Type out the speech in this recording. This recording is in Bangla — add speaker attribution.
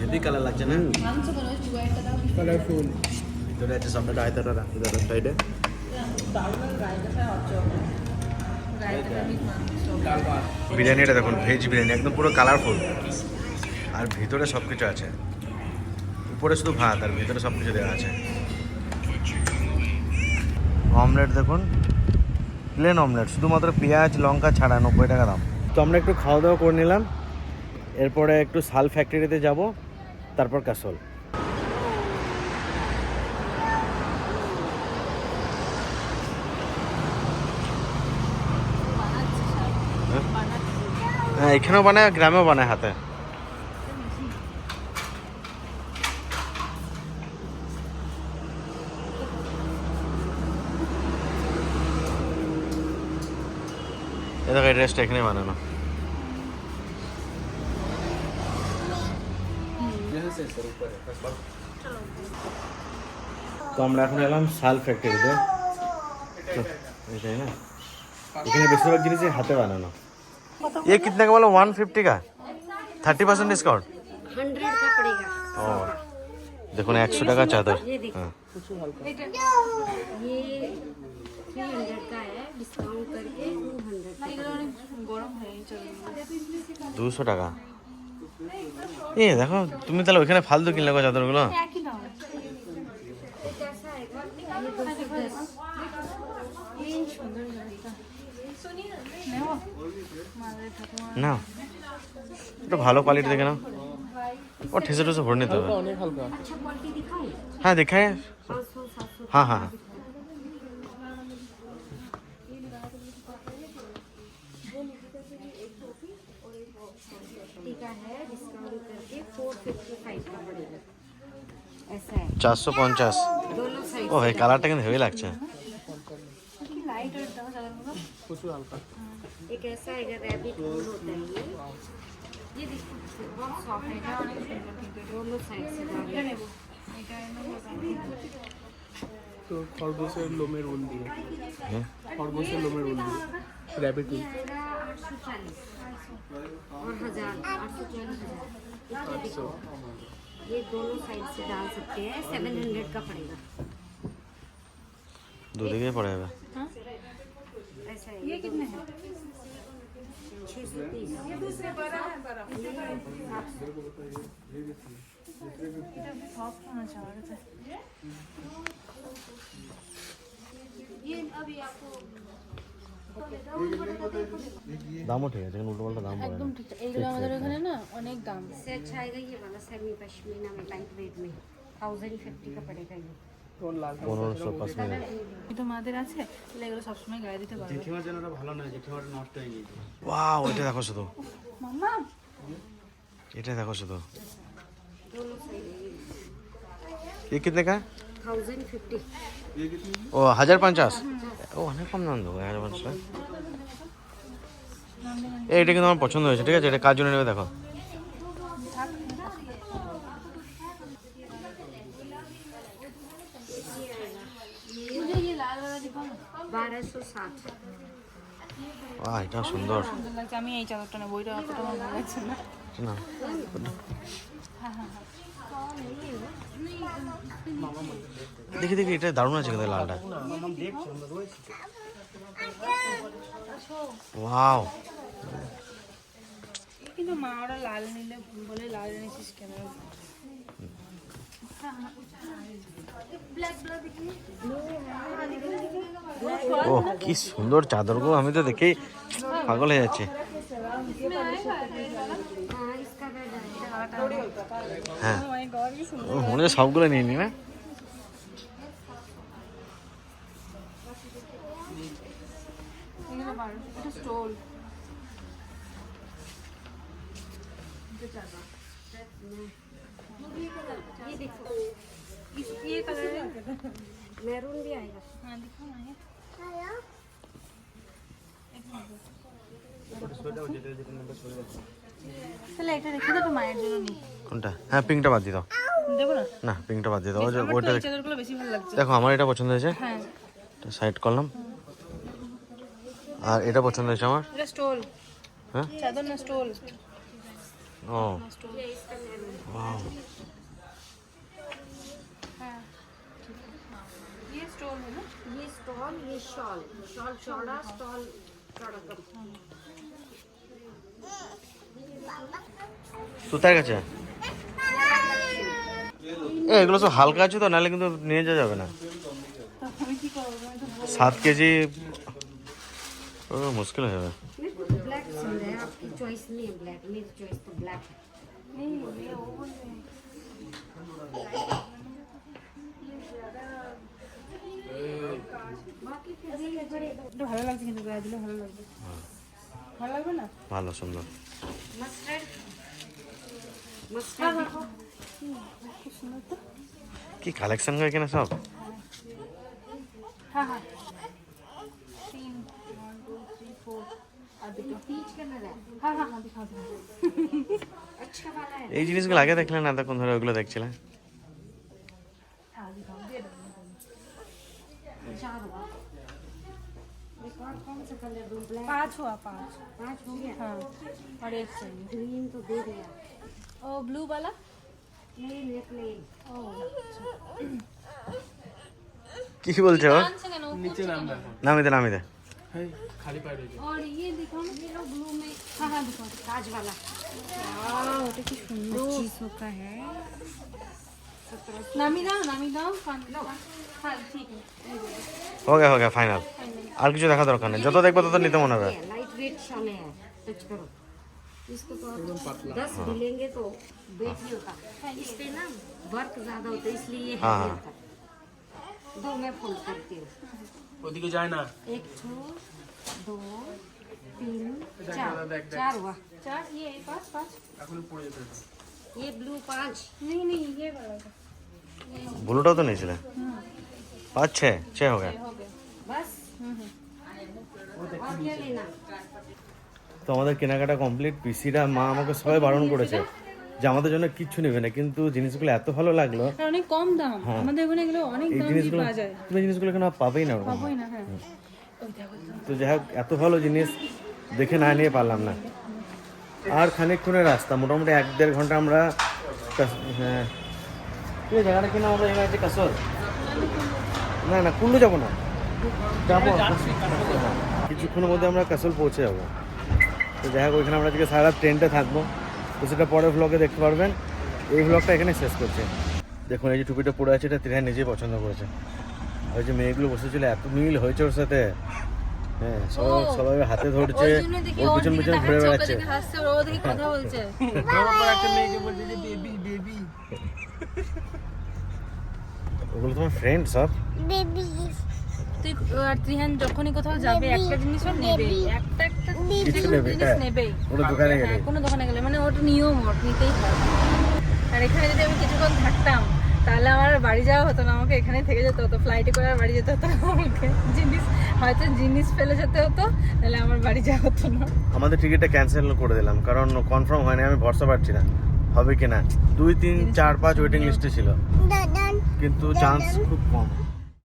Speaker 1: হেভি কালার লাগছে না?
Speaker 2: কালারফুল
Speaker 1: ভিতরে আছে সামনে রায়তাটা সাইডে
Speaker 2: ভাত
Speaker 1: বিরিয়ানিটা দেখুন ভেজ বিরিয়ানি একদম পুরো কালারফুল আর ভিতরে সব কিছু আছে। উপরে শুধু ভাত আর ভিতরে সব কিছু দেওয়া আছে। অমলেট দেখুন প্লেন অমলেট শুধুমাত্র পেঁয়াজ লঙ্কা ছাড়া নব্বই টাকা দাম। তো আমরা একটু খাওয়া দাওয়া করে নিলাম। এরপরে একটু শাল ফ্যাক্টরিতে যাব, তারপর কাসল। হ্যাঁ এখানেও বানায় গ্রামেও বানায় হাতে। এ দেখো, এই ড্রেসটা এখানে বানানো। তো আমরা এখন এলাম শাল ফ্যাক্টরিতে এটাই না এখানে বেশিরভাগ জিনিসই হাতে বানানো ये कितने का बोला वन फिफ्टी का थर्टी परसेंट डिस्काउंट
Speaker 3: हंड्रेड का पड़ेगा
Speaker 1: ও দেখুন একশো টাকা চাদর হ্যাঁ
Speaker 3: ये थ्री हंड्रेड का है डिस्काउंट करके टू हंड्रेड का
Speaker 4: এগুলো অনেক গরম হয়ে চলে
Speaker 1: দুশো টাকা এ দেখো তুমি তাহলে ওইখানে ফালতু কিনলে গো চাদরগুলো
Speaker 4: একই দাম
Speaker 3: कैसा आएगा ये दो सौ दस
Speaker 4: এই সুন্দর গাড়িটা নেব মাদের ঠাকুমা
Speaker 1: না একটু ভালো কোয়ালিটি দেখে নাও ও ঠেসে ঠেসে ভরে নিতে হবে
Speaker 2: অনেক হালকা
Speaker 3: अच्छा क्वालिटी दिखाऊं
Speaker 1: হ্যাঁ দেখায়
Speaker 3: पाँच सौ सात सौ
Speaker 1: হ্যাঁ হ্যাঁ
Speaker 3: का है
Speaker 1: চারশো পঞ্চাশ। ও এই কালারটা কিন্তু হেভি লাগছে।
Speaker 2: তো খরগোশের লোমের উল দিয়ে
Speaker 1: হ্যাঁ।
Speaker 2: খরগোশের লোমের উল দিয়ে র্যাবিট
Speaker 3: ये दोनों साइड से डाल सकते हैं। सेवन हंड्रेड का पड़ेगा।
Speaker 1: दूध के पड़ेगा। हाँ?
Speaker 3: ऐसा है।
Speaker 4: ये कितने हैं?
Speaker 3: छः सौ तीस।
Speaker 4: ये दूसरे बड़ा है बड़ा ये?
Speaker 1: ये अभी आपको দামও ঠিক আছে কিন্তু উল্টো পাল্টা দাম পড়ে
Speaker 4: একদম ঠিক এইগুলো আমাদের ওখানে না অনেক দাম
Speaker 3: इससे अच्छा आएगा ये वाला सेमी पश्मीना में लाइट वेट में थाउजेंड फिफ्टी का पड़ेगा ये
Speaker 2: তোর লাল
Speaker 1: পনেরোশো পাঁচ মিনিট
Speaker 4: এটা মাদের আছে তাহলে এগুলো সবসময় গায়ে দিতে পারবে
Speaker 2: জেঠিমার জন্য ওটা ভালো নয় জেঠিমাটা নষ্ট হয়ে গিয়েছে
Speaker 1: ওয়াও এটা দেখো শুধু
Speaker 4: মাম্মা
Speaker 1: এটা দেখো শুধু
Speaker 3: दोनों साइड
Speaker 1: ये कितने का है?
Speaker 3: थाउजेंड फिफ्टी
Speaker 1: ও হাজার পঞ্চাশ ও অনেক কম দাম দেবো হাজার পঞ্চাশ এই এটা কিন্তু আমার পছন্দ হয়েছে ঠিক আছে এটা কার জন্য নেবে দেখো
Speaker 4: मुझे ये लाल वाला दिखाओ ना
Speaker 3: बारह सौ साठ
Speaker 1: আহ এটা সুন্দর
Speaker 4: সুন্দর লাগছে আমি এই চাদরটা নেবো ওইটা অতটা আমার ভালো লাগছে না
Speaker 1: না দেখি দেখি এটা দারুণ আছে কিন্তু লালটা। ওয়াও।
Speaker 4: কিন্তু মা ওরা লাল নিলে বলে লাল এনেছিস কেন?
Speaker 1: ও কি সুন্দর চাদর গো আমি তো দেখেই পাগল হয়ে যাচ্ছে। হ্যাঁ ও, মনে হয় সবগুলো নিয়ে নি না
Speaker 4: এগুলো বারো এটা স্টোল
Speaker 3: ये देखो
Speaker 4: इस ये कलर है
Speaker 3: मैरून भी आएगा
Speaker 4: हाँ दिखाओ ना ये তাহলে এটা রেখে দাও তো মায়ের জন্য নি
Speaker 1: কোনটা হ্যাঁ পিঙ্কটা বাদ দিয়ে দাও
Speaker 4: দেবো না
Speaker 1: না পিঙ্কটা বাদ দিয়ে দাও ওই যে
Speaker 4: আমার তো
Speaker 1: ওইটা
Speaker 4: এই চাদরগুলো বেশি ভালো লাগছে
Speaker 1: দেখো আমার এটা পছন্দ হয়েছে
Speaker 4: হ্যাঁ
Speaker 1: এটা সাইড করলাম আর এটা পছন্দ হয়েছে আমার
Speaker 4: এটা স্টোল
Speaker 1: হ্যাঁ
Speaker 4: চাদর না স্টোল
Speaker 1: ও
Speaker 4: স্টোল
Speaker 3: ये इसका
Speaker 1: वाह
Speaker 4: हाँ ये स्टोन है ना
Speaker 3: ये स्टॉल ये शॉल शॉल चौड़ा स्टॉल चौड़ा
Speaker 1: সুতার কাছে? এগুলো সব হালকা আছে তো নাহলে কিন্তু নিয়ে যাওয়া যাবে না। সাত কেজি ও মুশকিল হয়ে যাবে।
Speaker 4: ভালো লাগছে কিন্তু হ্যাঁ। ভালো লাগবে। না?
Speaker 1: ভালো সুন্দর। কি কালেকশন হয় এখানে সব
Speaker 4: হ্যাঁ হ্যাঁ তিন ওয়ান টু থ্রি ফোর আর দুটো
Speaker 3: पीच कलर है
Speaker 4: হ্যাঁ হ্যাঁ হ্যাঁ দিখাও দিখাও
Speaker 3: अच्छा वाला है
Speaker 1: এই জিনিসগুলো আগে দেখলে না এতক্ষণ ধরে ওগুলো দেখছিলাম
Speaker 4: হ্যাঁ দিখাও দিয়ে দেবো
Speaker 3: चार हुआ एक और कौन सा कलर दूं ब्लैक
Speaker 4: पाँच हुआ पाँच
Speaker 3: पाँच हो गया
Speaker 4: हाँ और एक चाहिए
Speaker 3: ग्रीन तो दे दिया
Speaker 4: ओ ब्लू वाला
Speaker 3: प्लेन है प्लेन
Speaker 4: ओ
Speaker 1: কি বলছো ও?
Speaker 4: कौन से कनो
Speaker 2: নিচে নাম দেখো
Speaker 1: নামি দে নামি দে
Speaker 2: হেই খালি পায়ে রয়েছে
Speaker 4: और ये दिखाओ ना
Speaker 3: ये लो ब्लू में
Speaker 4: हाँ हाँ दिखाओ
Speaker 3: ताज वाला
Speaker 4: वाह ওটা কি সুন্দর
Speaker 3: पच्चीस सौ का है
Speaker 4: নামি দাও নামি দাও পান হ্যাঁ ঠিক আছে
Speaker 1: हो गया हो गया फाइनल আর কিছু দেখা দরকার নেই যত দেখবো তত নিতে মনে হবে
Speaker 3: लाइट वेट शाले है टच करो इसको तो दस भी लेंगे तो वेट नहीं होता इस पे ना वर्क ज़्यादा होता इसलिए ये दो मैं फोल्ड करती हूँ। एक छो दो चार। चार हुआ।
Speaker 4: ये पाँच पाँच।
Speaker 3: ब्लू
Speaker 4: नहीं नहीं ये
Speaker 1: तो नहीं चला। हाँ। पाँच
Speaker 4: छ हो गया।
Speaker 3: बस।
Speaker 4: हम्म, हम्म।
Speaker 3: और क्या लेना?
Speaker 1: তো আমাদের কেনাকাটা কমপ্লিট পিসিরা মা আমাকে সবাই বারণ করেছে যে আমাদের জন্য কিচ্ছু নেবে না কিন্তু জিনিসগুলো এত ভালো লাগল।
Speaker 4: আর অনেক কম দাম। আমাদের ওখানে এগুলো অনেক
Speaker 1: এই
Speaker 4: দাম দিয়ে
Speaker 1: জিনিসগুলো
Speaker 4: পাওয়া যায়।
Speaker 1: তুমি জিনিসগুলো কেন পাবেই না ওরকম?
Speaker 4: পাবোই না হ্যাঁ।
Speaker 1: তো যাই হোক এত ভালো জিনিস দেখে না নিয়ে পারলাম না। আর খানিকক্ষণের রাস্তা মোটামুটি এক দেড় ঘণ্টা আমরা হ্যাঁ। জায়গাটা কি নাম আমরা এখানে আছে কাসর না না কুল্লু যাব না। যাব। হ্যাঁ। কিছুক্ষণের মধ্যে আমরা কাসল পৌঁছে যাব। তো যাই হোক ওইখানে আমরা আজকে সারা ট্রেনটা থাকব। তো সেটা পরের ব্লগে দেখতে পারবেন। এই ব্লগটা এখানে শেষ করছে। দেখুন এই যে টুপিটা পরে আছে এটা তিরাই নিজেই পছন্দ করেছে। ওই যে মেয়েগুলো বসেছিল এত মিল হয়েছে ওর সাথে। হ্যাঁ সবাই সবাই হাতে ধরছে
Speaker 4: দেখি
Speaker 1: ওর পিছন পিছন ঘুরে বেড়াচ্ছে।
Speaker 4: দেখে হাসছে আর ও দেখি কথা বলছে।
Speaker 2: ওর উপর একটা মেয়েকে বলছে যে বেবি বেবি।
Speaker 1: ওগুলো তোমার ফ্রেন্ড সব?
Speaker 4: তুই আর ত্রিহান যখনই কোথাও যাবে একটা জিনিসও নেবে। একটা একটা
Speaker 1: নেবে,
Speaker 4: জিনিস
Speaker 1: হ্যাঁ।
Speaker 4: নেবেই।
Speaker 1: কোনো দোকানে গেলে।
Speaker 4: হ্যাঁ, কোনো দোকানে গেলে। মানে ওটা নিয়ম ওর নিতেই হবে আর এখানে যদি আমি কিছুক্ষণ থাকতাম তাহলে আমার বাড়ি যাওয়া হতো না আমাকে এখানেই থেকে যেতে হতো। ফ্লাইটে করে আর বাড়ি যেতে হতো আমাকে। জিনিস হয়তো জিনিস ফেলে যেতে হতো তাহলে আমার বাড়ি যাওয়া হতো না।
Speaker 1: আমাদের টিকিটটা ক্যান্সেল করে দিলাম কারণ কনফার্ম হয়নি আমি ভরসা পাচ্ছি না। হবে কিনা? দুই তিন চার পাঁচ ওয়েটিং লিস্টে ছিল। কিন্তু চান্স খুব কম।